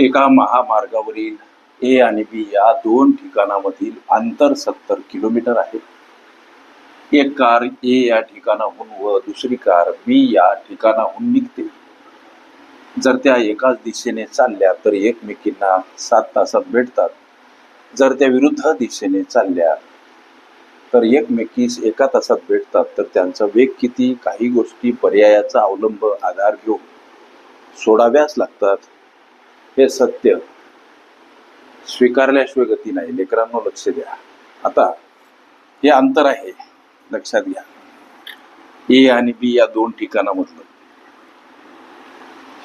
एका महामार्गावरील ए आणि बी या दोन ठिकाणामधील अंतर सत्तर किलोमीटर आहे. एक कार ए या ठिकाणाहून व दुसरी कार बी या ठिकाणाहून निघते. जर त्या एकाच दिशेने चालल्या तर एकमेकींना सात तासात भेटतात. जर त्या विरुद्ध दिशेने चालल्या तर एकमेकीस एका तासात भेटतात. तर त्यांचा वेग किती? काही गोष्टी पर्यायाचा अवलंब आधार घेऊन सोडाव्याच लागतात. हे सत्य स्वीकारल्याशिवाय गती नाही. लेकरांनो लक्ष द्या. आता हे अंतर आहे. लक्षात घ्या. ए आणि बी या दोन ठिकाणामधलं.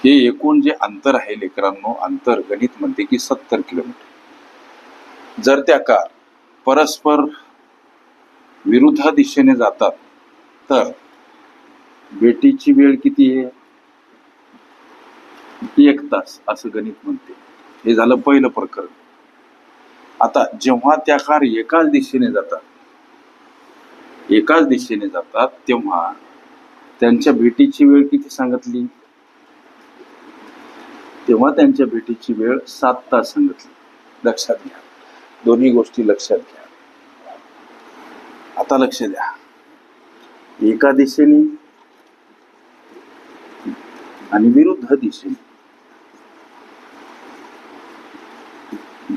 हे एकूण जे अंतर आहे लेकरांनो अंतर गणित म्हणते की सत्तर किलोमीटर. जर त्या कार परस्पर विरुद्ध दिशेने जातात तर भेटीची वेळ किती आहे? एक तास असं गणित म्हणते. हे झालं पहिलं प्रकरण. आता जेव्हा त्या कार एकाच दिशेने जातात एकाच दिशेने जातात तेव्हा त्यांच्या भेटीची वेळ किती सांगितली? तेव्हा त्यांच्या भेटीची वेळ सात तास सांगितली. लक्षात घ्या. दोन्ही गोष्टी लक्षात घ्या. आता लक्ष द्या. एका दिशेने आणि विरुद्ध दिशेने.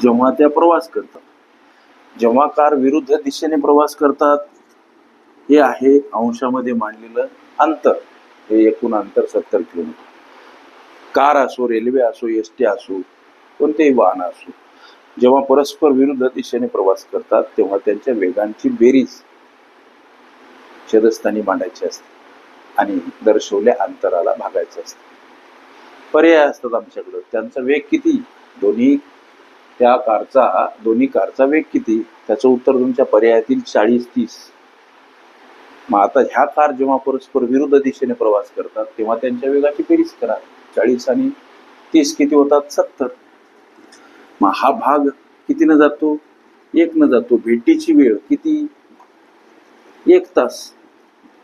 जेव्हा त्या प्रवास करतात जेव्हा कार विरुद्ध दिशेने प्रवास करतात हे आहे अंशामध्ये मांडलेलं अंतर. हे एकूण अंतर सत्तर किलोमीटर. कार असो रेल्वे असो एस टी असो कोणतेही वाहन असो जेव्हा परस्पर विरुद्ध दिशेने प्रवास करतात तेव्हा त्यांच्या वेगांची बेरीज छेदस्थानी मांडायची असते आणि दर्शवल्या अंतराला भागायचं असतं. पर्याय असतात आमच्याकडं. त्यांचा वेग किती? दोन्ही त्या कारचा दोन्ही कारचा वेग किती? त्याचं उत्तर तुमच्या पर्यायातील चाळीस तीस. मग आता ह्या कार जेव्हा परस्पर विरुद्ध दिशेने प्रवास करतात तेव्हा त्यांच्या वेगाची बेरीज करा. चाळीस आणि तीस किती होतात? सत्तर. मग हा भाग कितीनं जातो? एक न जातो. भेटीची वेळ किती? एक तास.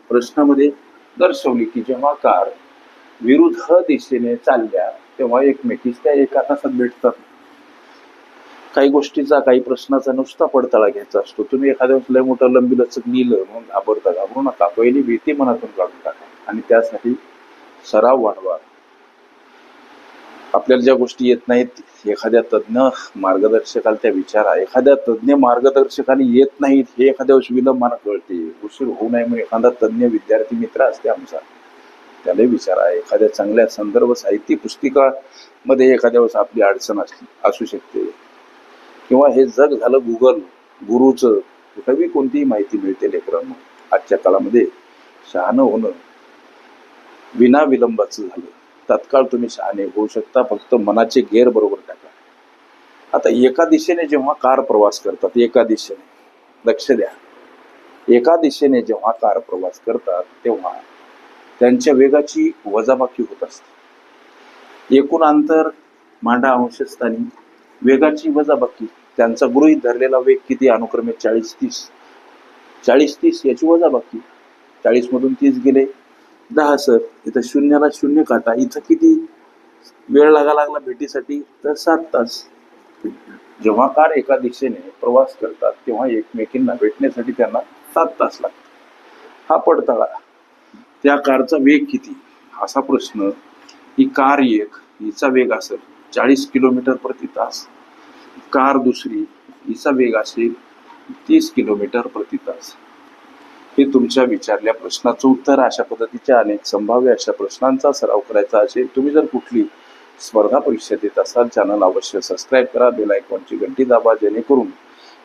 प्रश्नामध्ये दर्शवली की जेव्हा कार विरुद्ध दिशेने चालल्या तेव्हा एकमेकीस त्या एका तासात भेटतात. काही गोष्टीचा काही प्रश्नाचा नुसता पडताळा घ्यायचा असतो. तुम्ही एखाद्या लय मोठं लंबी लचक लिहिलं मग घाबरता घाबरू नका. पहिली भीती मनातून काढून टाका आणि त्यासाठी सराव वाढवा. आपल्याला ज्या गोष्टी येत नाहीत एखाद्या तज्ज्ञ मार्गदर्शकाला त्या विचारा. एखाद्या तज्ज्ञ मार्गदर्शकाने येत नाहीत हे एखाद्या विलंब मला कळते. उशीर होऊ नये म्हणून एखादा तज्ज्ञ विद्यार्थी मित्र असते आमचा. त्याला विचारा. एखाद्या चांगल्या संदर्भ साहित्य पुस्तिकामध्ये एखाद्या वेळेस आपली अडचण असली असू शकते. किंवा हे जग झालं गुगल गुरुचं कुठेही कोणतीही माहिती मिळते लेकरांना आजच्या काळामध्ये. शहाणं होणं विना विलंबाचं झालं. तत्काळ तुम्ही शहाणे होऊ शकता फक्त मनाचे गेअर बरोबर टाका. आता एका दिशेने जेव्हा कार प्रवास करतात एका दिशेने लक्ष द्या. एका दिशेने जेव्हा कार प्रवास करतात तेव्हा त्यांच्या वेगाची वजाबाकी होत असते. एकूण अंतर मांडा अंशस्थानी वेगाची वजाबाकी. त्यांचा गृहीत धरलेला वेग किती अनुक्रमे चाळीस तीस. चाळीस तीस याची वजाबाकी चाळीस मधून तीस गेले. दहा सर. इथं शून्याला शून्य काटा. इथं किती वेळ लागा लागला भेटीसाठी? तर सात तास. जेव्हा कार एका दिशेने प्रवास करतात तेव्हा एकमेकींना भेटण्यासाठी त्यांना सात तास लागतात. हा पडताळा. त्या कारचा वेग किती? असा प्रश्न. ही कार एक. हिचा वेग असेल. चाळीस किलोमीटर प्रति तास. कार दुसरी हिचा वेग असेल तीस किलोमीटर प्रति तास. हे तुमच्या विचारल्या प्रश्नाचं उत्तर अशा पद्धतीच्या अनेक संभाव्य अशा प्रश्नांचा सराव करायचा असेल तुम्ही जर कुठली स्पर्धा परीक्षा देत असाल चॅनल अवश्य सबस्क्राईब करा बेल आयकॉनची घंटी दाबा जेणेकरून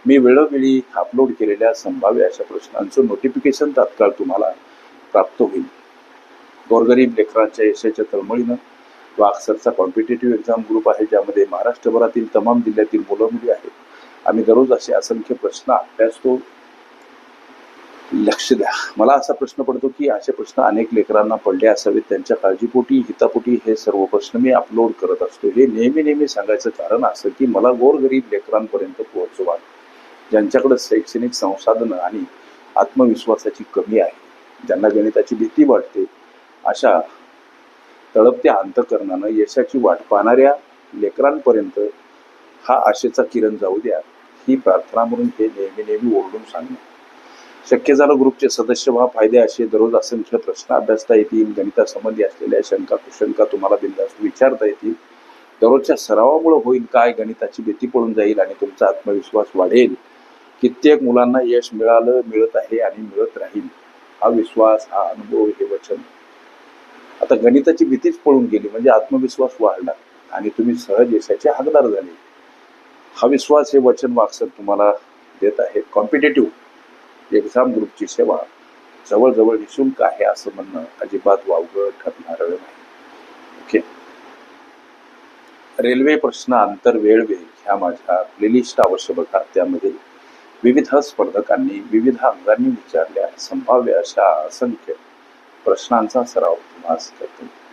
मी वेळोवेळी अपलोड केलेल्या संभाव्य अशा प्रश्नांचं नोटिफिकेशन तात्काळ तुम्हाला प्राप्त होईल. गोरगरीब लेकरांच्या यशाच्या तळमळीनं वाक्सरचा कॉम्पिटेटिव्ह एक्झाम ग्रुप आहे ज्यामध्ये महाराष्ट्रभरातील तमाम जिल्ह्यातील मुलं मुली आहेत. आम्ही दररोज असे असंख्य प्रश्न अभ्यासतो. लक्ष द्या. मला असा प्रश्न पडतो की असे प्रश्न अनेक लेकरांना पडले असावेत. त्यांच्या काळजीपोटी हितापोटी हे सर्व प्रश्न मी अपलोड करत असतो. हे नेहमी नेहमी सांगायचं कारण असं की मला गोरगरीब लेकरांपर्यंत पोहोचवा. ज्यांच्याकडे शैक्षणिक संसाधनं आणि आत्मविश्वासाची कमी आहे ज्यांना गणिताची भीती वाटते अशा तळपत्या अंतकरणानं यशाची वाट पाहणाऱ्या लेकरांपर्यंत हा आशेचा किरण जाऊ द्या ही प्रार्थना म्हणून हे नेहमी नेहमी ओरडून सांगणे. शक्य झालं ग्रुपचे सदस्य व्हा फायदे असे दररोज असंख्य प्रश्न अभ्यासता येतील गणितासंबंधी असलेल्या शंका कुशंका तुम्हाला बिंदास विचारता येतील. दररोजच्या सरावामुळे होईल काय गणिताची भीती पळून जाईल आणि तुमचा आत्मविश्वास वाढेल. कित्येक मुलांना यश मिळालं मिळत आहे आणि मिळत राहील. हा विश्वास हा अनुभव हे वचन. आता गणिताची भीतीच पळून गेली म्हणजे आत्मविश्वास वाढला आणि तुम्ही सहज यशाचे हकदार झाले. हा विश्वास हे वचन वाक्सर तुम्हाला देत आहे. कॉम्पिटेटिव्ह एक्झाम ग्रुपची सेवा जवळजवळ निशुल्क आहे असं म्हणणं अजिबात वावगं ठरणार नाही. ओके रेल्वे प्रश्न आंतर वेळ वेग ह्या माझ्या प्लेलिस्ट अवश्य बघा. त्यामध्ये विविध स्पर्धकांनी विविध अंगांनी विचारल्या संभाव्य अशा असंख्य प्रश्नांचा सराव तुम्हाला करतो